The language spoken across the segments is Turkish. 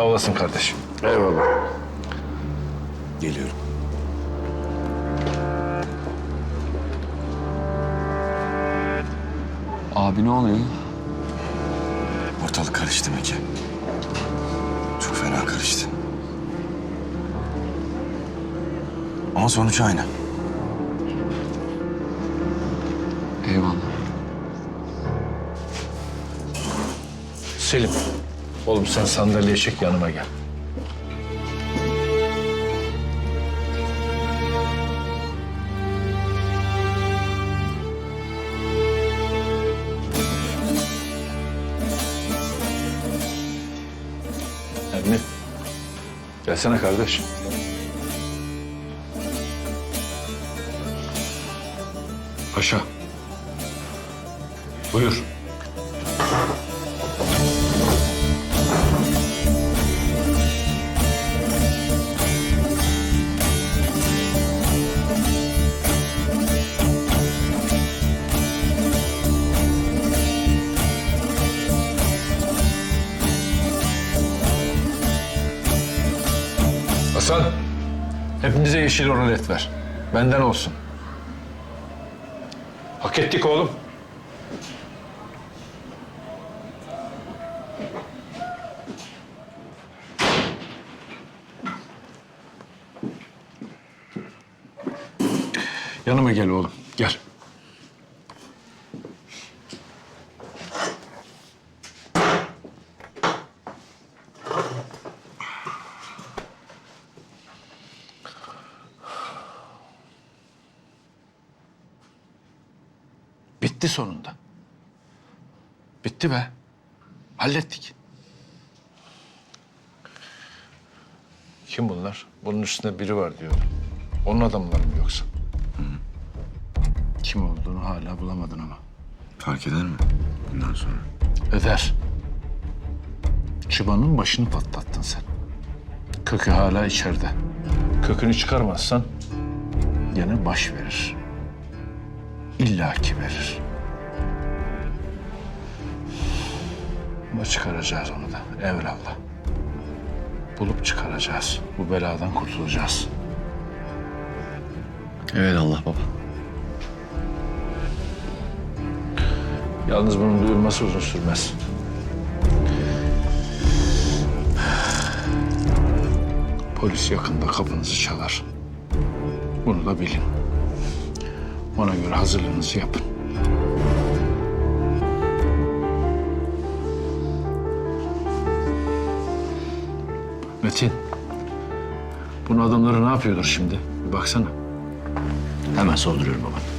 Sağ olasın kardeşim. Eyvallah. Geliyorum. Abi ne oluyor? Ortalık karıştı Meke. Çok fena karıştı. Ama sonuç aynı. Eyvallah. Selim. Oğlum sen sandalyeye çek yanıma gel. Emmi. Gelsene kardeş. Paşa. Buyur. Yeşil oralet ver. Benden olsun. Hak ettik oğlum. Yanıma gel oğlum. Gel. Bitti sonunda. Bitti be. Hallettik. Kim bunlar? Bunun üstünde biri var diyor. Onun adamları mı yoksa? Kim olduğunu hala bulamadın ama. Fark eder mi bundan sonra? Öder. Çıbanın başını patlattın sen. Kökü hala içeride. Kökünü çıkarmazsan gene baş verir. İlla ki verir. Ama çıkaracağız onu da evvelallah. Bulup çıkaracağız. Bu beladan kurtulacağız. Evet Allah baba. Yalnız bunun duyulması uzun sürmez. Polis yakında kapınızı çalar. Bunu da bilin. Ona göre hazırlığınızı yapın. Metin. Bunun adamları ne yapıyordur şimdi? Bir baksana. Hemen sorduruyorum baba.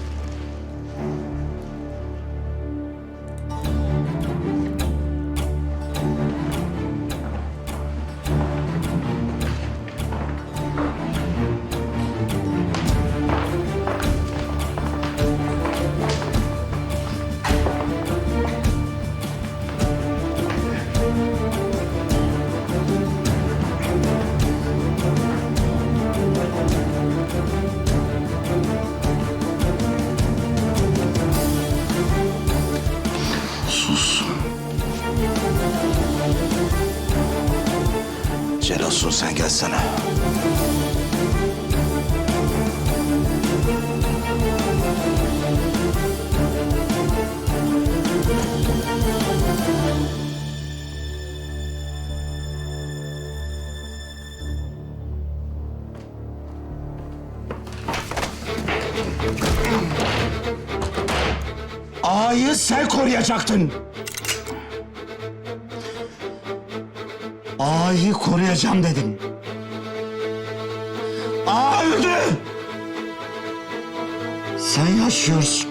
Ağayı sen koruyacaktın. Ağayı koruyacağım dedin. Ağa öldü. Sen yaşıyorsun.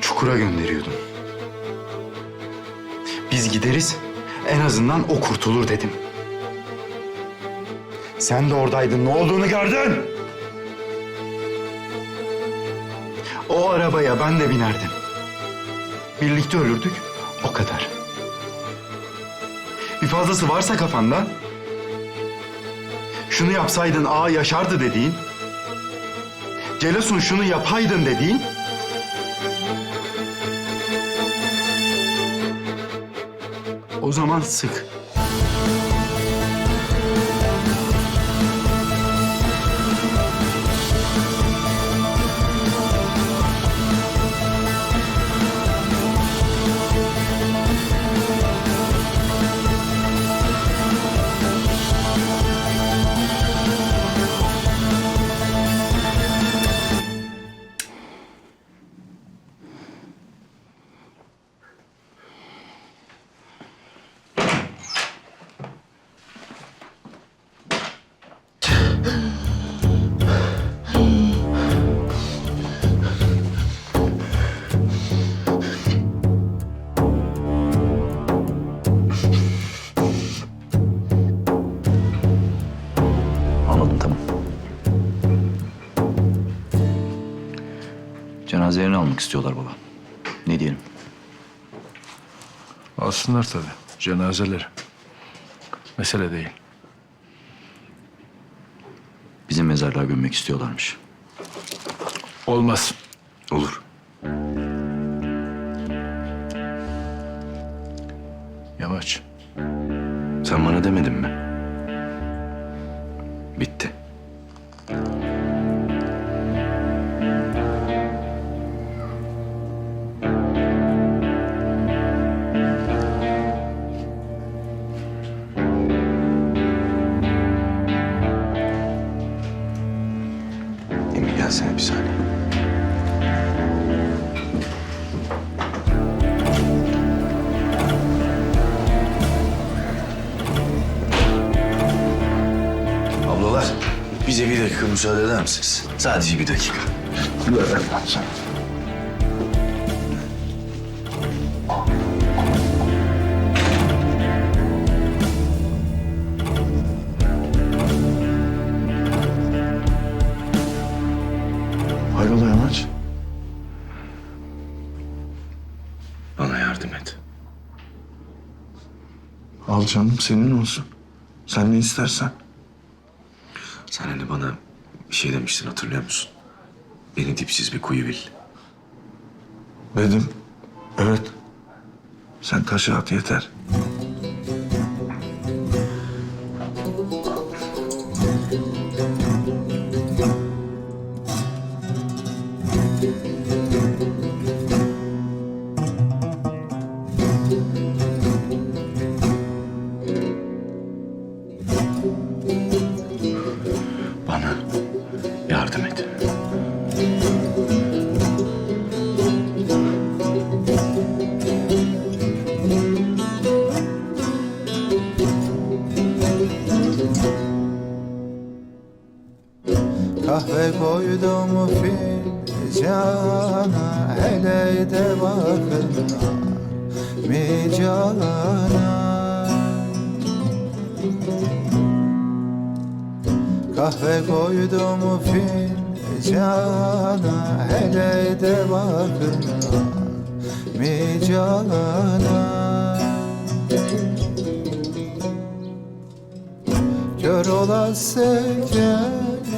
Çukura gönderiyordum. Biz gideriz, en azından o kurtulur dedim. Sen de oradaydın. Ne olduğunu gördün. O arabaya ben de binerdim. Birlikte ölürdük. O kadar. Bir fazlası varsa kafanda... ...şunu yapsaydın ağa yaşardı dediğin... ...Celasun şunu yapaydın dediğin... O zaman sık. Anladım tamam. Cenazelerini almak istiyorlar baba. Ne diyelim? Alsınlar tabii. Cenazeleri. Mesele değil. Bizim mezarlığa gömmek istiyorlarmış. Olmaz. Olur. Yamaç. Sen bana demedin mi? Bitti. Müsaade eder misiniz? Sadece bir dakika. Hayrola Yamaç? Bana yardım et. Al canım senin olsun. Sen ne istersen. Sen hani bana bir şey demiştin hatırlıyor musun? Beni dipsiz bir kuyu bil. Dedim. Evet. Sen taşı at yeter.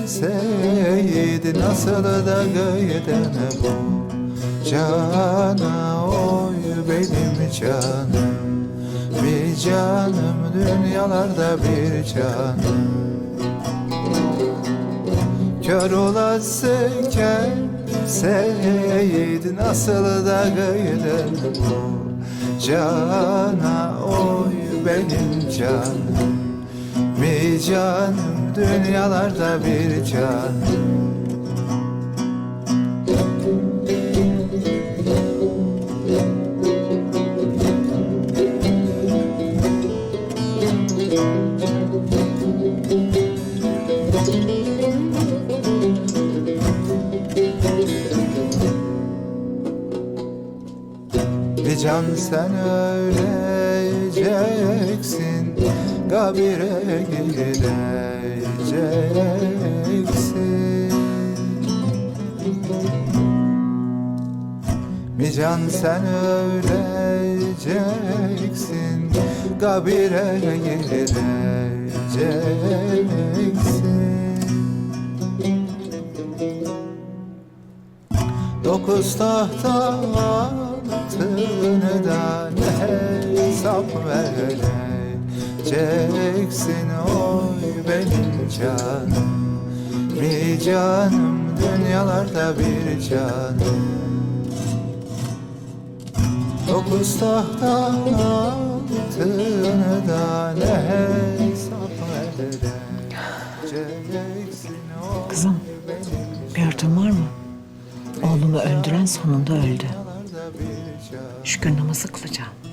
Gelseydi Nasıl da gıyden bu? Cana oy benim canım Bir canım dünyalarda bir canım. Kör olası gelseydi Nasıl da gıyden bu? Cana oy benim canım bir canım dünyalarda bir Bir can sen öleceksin Kabire gideceksin Bir can sen öleceksin. Kabire gideceksin Dokuz tahta altını da hesap vereceksin? Oy benim canım Bir canım dünyalarda bir canım Dokuz tahta altını da ne hesap Kızım, gördün var mı? Oğlumu öldüren sonunda öldü. Şükür namazı kılacağım.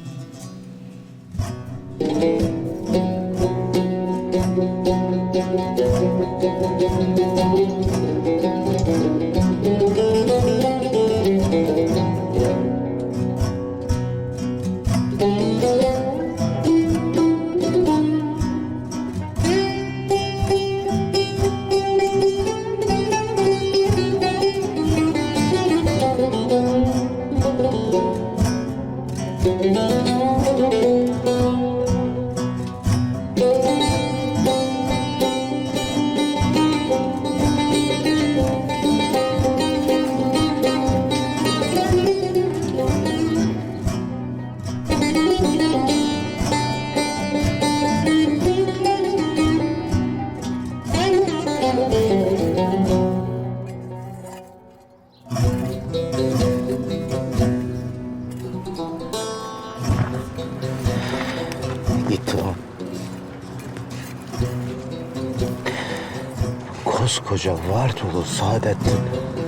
Thank you.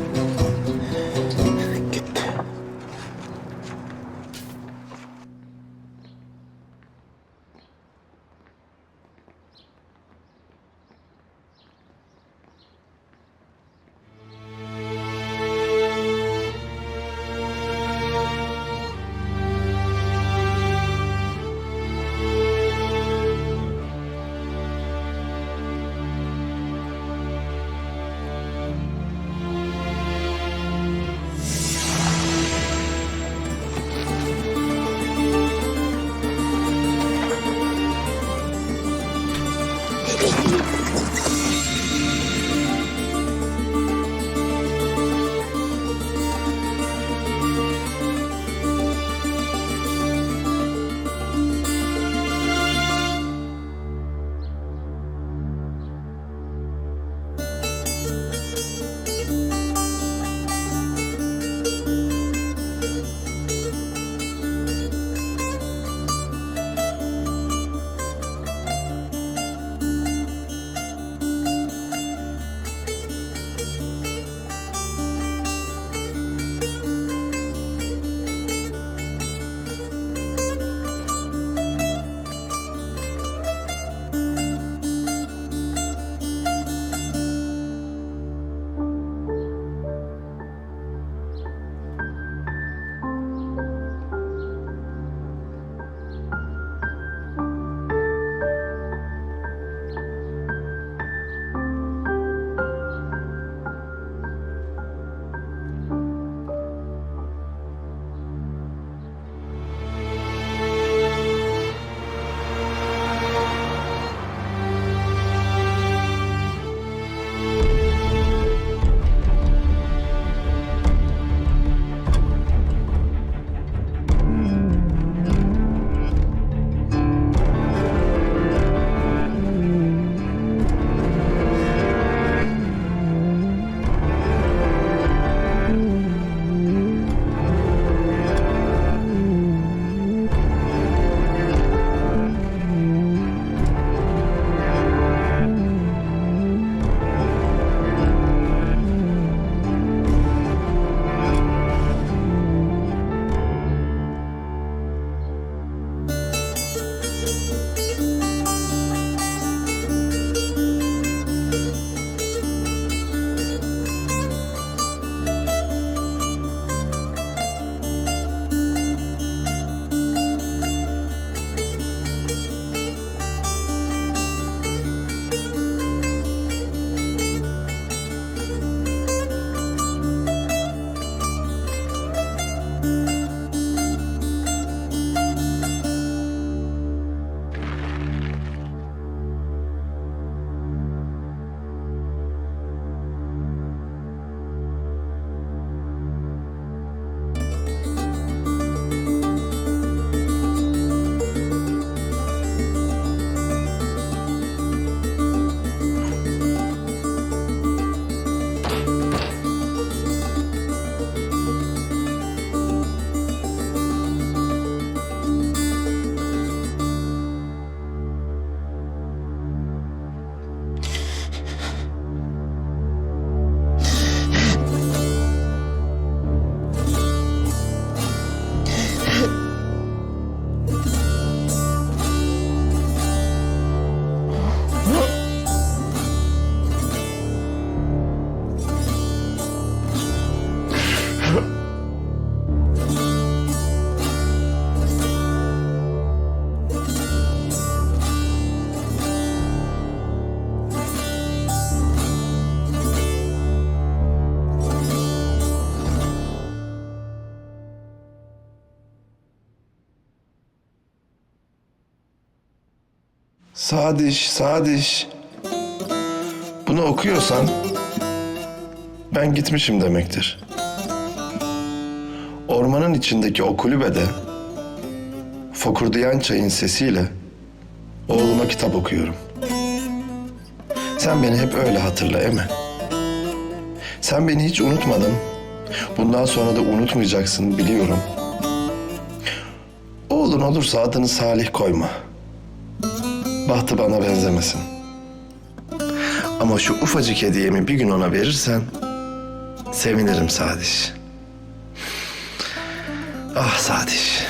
Sadiş, Sadiş. Bunu okuyorsan ben gitmişim demektir. Ormanın içindeki o kulübede fokurdayan çayın sesiyle oğluma kitap okuyorum. Sen beni hep öyle hatırla Eme. Sen beni hiç unutmadın. Bundan sonra da unutmayacaksın biliyorum. Oğlun olursa adını Salih koyma. Bahtı bana benzemesin. Ama şu ufacık hediyemi bir gün ona verirsen sevinirim Sadiş. Ah Sadiş.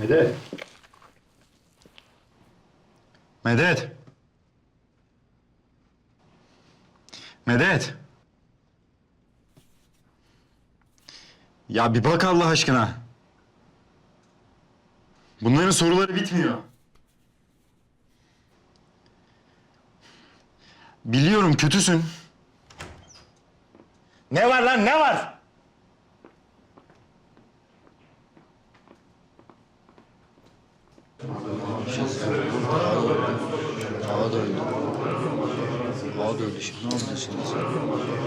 Medet. Medet. Medet. Ya bir bak Allah aşkına. Bunların soruları bitmiyor. Biliyorum kötüsün. Ne var lan ne var?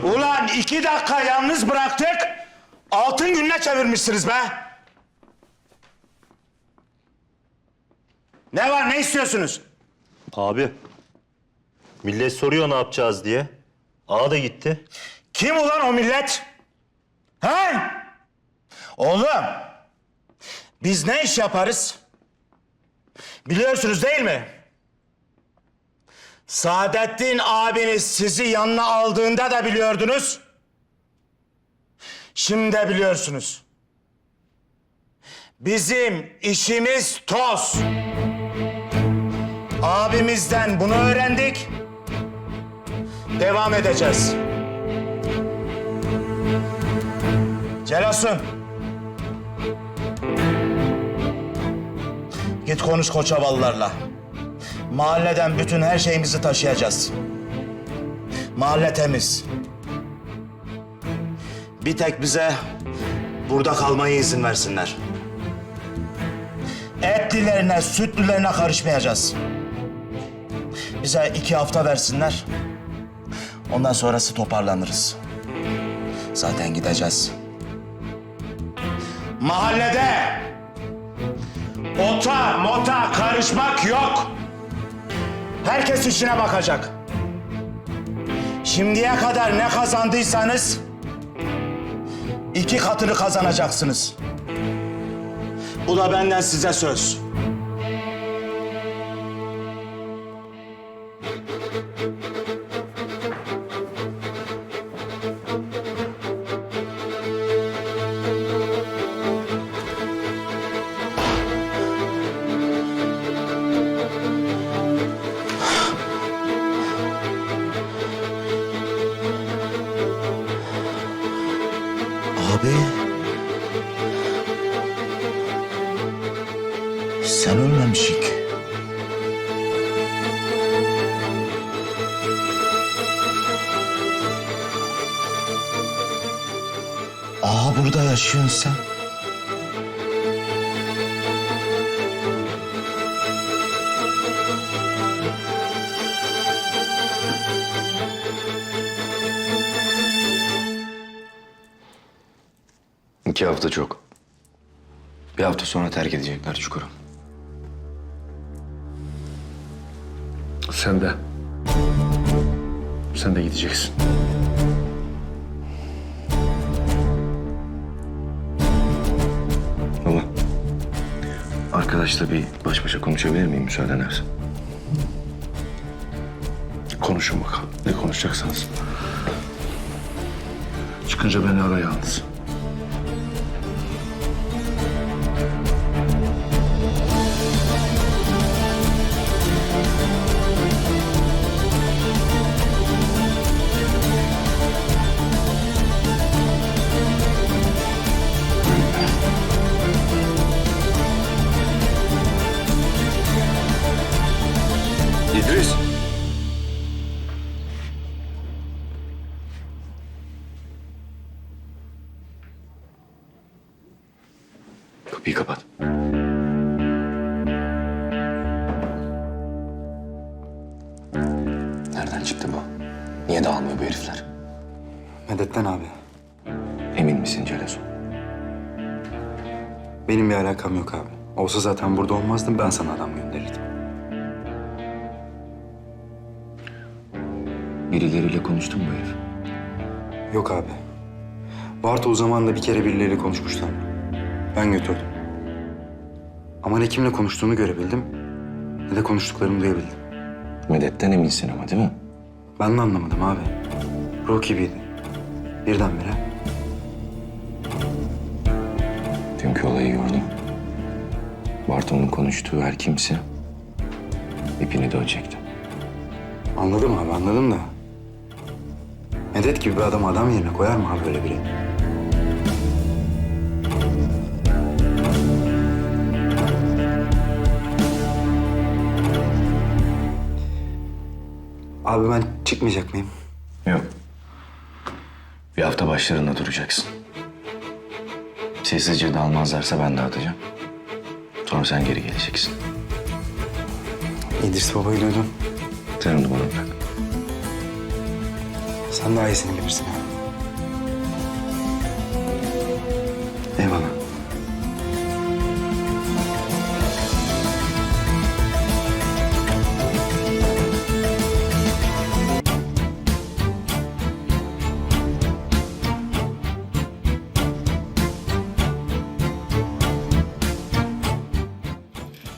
Ulan iki dakika yalnız bıraktık. Altın gününe çevirmişsiniz be. Ne var ne istiyorsunuz? Abi, millet soruyor ne yapacağız diye. Ağa da gitti. Kim ulan o millet? He? Oğlum, biz ne iş yaparız? Biliyorsunuz değil mi? Saadettin abiniz sizi yanına aldığında da biliyordunuz. Şimdi de biliyorsunuz. Bizim işimiz toz. Abimizden bunu öğrendik. Devam edeceğiz. Celasun. Git konuş Koçavallarla. Mahalleden bütün her şeyimizi taşıyacağız. Mahalle temiz. Bir tek bize burada kalmaya izin versinler. Etlilerine, sütlülerine karışmayacağız. Bize iki hafta versinler. Ondan sonrası toparlanırız. Zaten gideceğiz. Mahallede ota mota karışmak yok. Herkes işine bakacak. Şimdiye kadar ne kazandıysanız iki katını kazanacaksınız. Bu da benden size söz. İki hafta çok. Bir hafta sonra terk edecekler çukuru. Sen de. Sen de gideceksin. Baba. Arkadaşla bir baş başa konuşabilir miyim müsaaden edersen? Konuşun bakalım. Ne konuşacaksanız. Çıkınca beni ara yalnız. Benim bir alakam yok abi. Olsa zaten burada olmazdım ben sana adam gönderirdim. Birileriyle konuştun mu bu herif? Yok abi. Bartol zamanında bir kere birileriyle konuşmuştu ama. Ben götürdüm. Ama ne kimle konuştuğunu görebildim ne de konuştuklarını duyabildim. Medet'ten eminsin ama değil mi? Ben de anlamadım abi. Ruh gibiydi. Birdenbire. Dünkü olayı gördüm. Barton'un konuştuğu her kimse ipini çekti. Anladım abi anladım da. Medet gibi bir adam adam yerine koyar mı abi böyle biri? Abi ben çıkmayacak mıyım? Yok. Bir hafta başlarında duracaksın. Sessizce dalmazlarsa ben dağıtacağım. Sonra sen geri geleceksin. İdris babayı duydun. Sen onu bana bırak. Sen daha iyisini bilirsin abi.